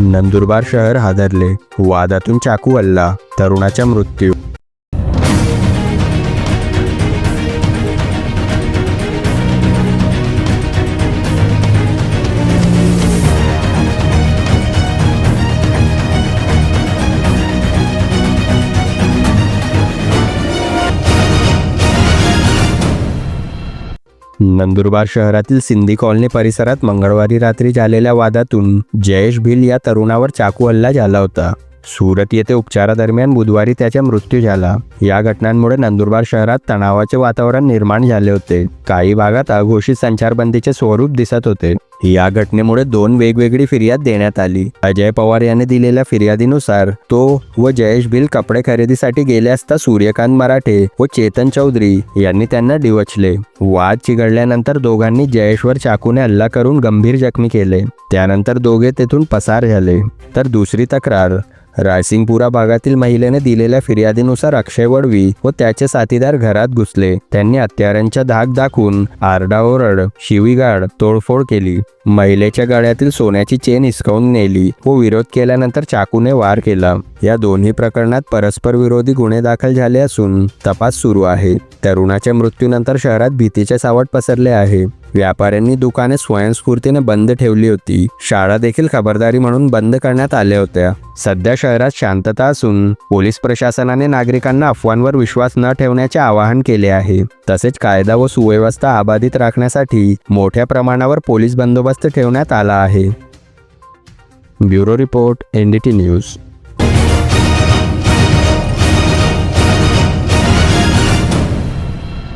नंदुरबार शहर हादरले. वादातून चाकू हल्ला तरुणाचा मृत्यू नंदुरबार शहरातील सिंधी कॉलनी परिसरात मंगळवारी रात्री झालेल्या वादातून जयेश भिल या तरुणावर चाकू हल्ला झाला होता. सुरत येथे उपचारादरम्यान बुधवारी त्याचा मृत्यू झाला. या घटनांमुळे नंदुरबार शहरात तणावाचे वातावरण निर्माण झाले होते. काही भागात अघोषित संचारबंदीचे स्वरूप दिसत होते. या घटनेमुळे दोन वेगवेगळी फिर्याद देण्यात आली. अजय पवार याने दिलेल्या फिर्यादीनुसार तो व जयेश भिल कपडे खरेदीसाठी गेले असता सूर्यकांत मराठे व चेतन चौधरी यांनी त्यांना डिवचले. वाद चिघळल्यानंतर दोघांनी जयेशवर चाकूने हल्ला करून गंभीर जखमी केले. त्यानंतर दोघे तेथून पसार झाले. तर दुसरी तक्रार. रायसिंगपुरा भागातील महिलेने दिलेल्या फिर्यादीनुसार अक्षय वडवी व त्याचे साथीदार घरात घुसले. त्यांनी हत्यारांच्या धाक दाखवून आरडाओरड शिवीगाड तोडफोड केली. महिलेच्या गळ्यातील सोन्याची चेन हिसकावून नेली व विरोध केल्यानंतर चाकूने वार केला. या दोन्ही प्रकरणात परस्पर विरोधी गुन्हे दाखल झाले असून तपास सुरू आहे. तरुणाच्या मृत्यूनंतर शहरात भीतीचे सावट पसरले आहे. व्यापाऱ्यांनी दुकाने स्वयंस्फूर्तीने बंद ठेवली होती. शाळा देखील खबरदारी म्हणून बंद करण्यात आल्या होत्या. सध्या शहरात शांतता असून पोलीस प्रशासनाने नागरिकांना अफवांवर विश्वास न ठेवण्याचे आवाहन केले आहे. तसेच कायदा व सुव्यवस्था अबाधित राखण्यासाठी मोठ्या प्रमाणावर पोलीस बंदोबस्त ठेवण्यात आला आहे. Bureau report N D T news.